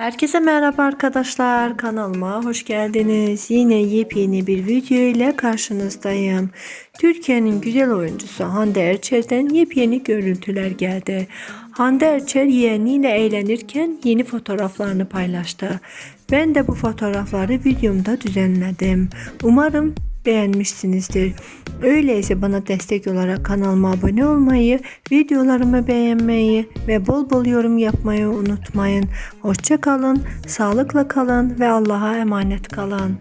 Herkese merhaba arkadaşlar. Kanalıma hoş geldiniz. Yine yepyeni bir video ile karşınızdayım. Türkiye'nin güzel oyuncusu Hande Erçel'den yepyeni görüntüler geldi. Hande Erçel yeğeniyle eğlenirken yeni fotoğraflarını paylaştı. Ben de bu fotoğrafları videomda düzenledim. Umarım beğenmişsinizdir. Öyleyse bana destek olarak kanalıma abone olmayı, videolarımı beğenmeyi ve bol bol yorum yapmayı unutmayın. Hoşça kalın, sağlıkla kalın ve Allah'a emanet kalın.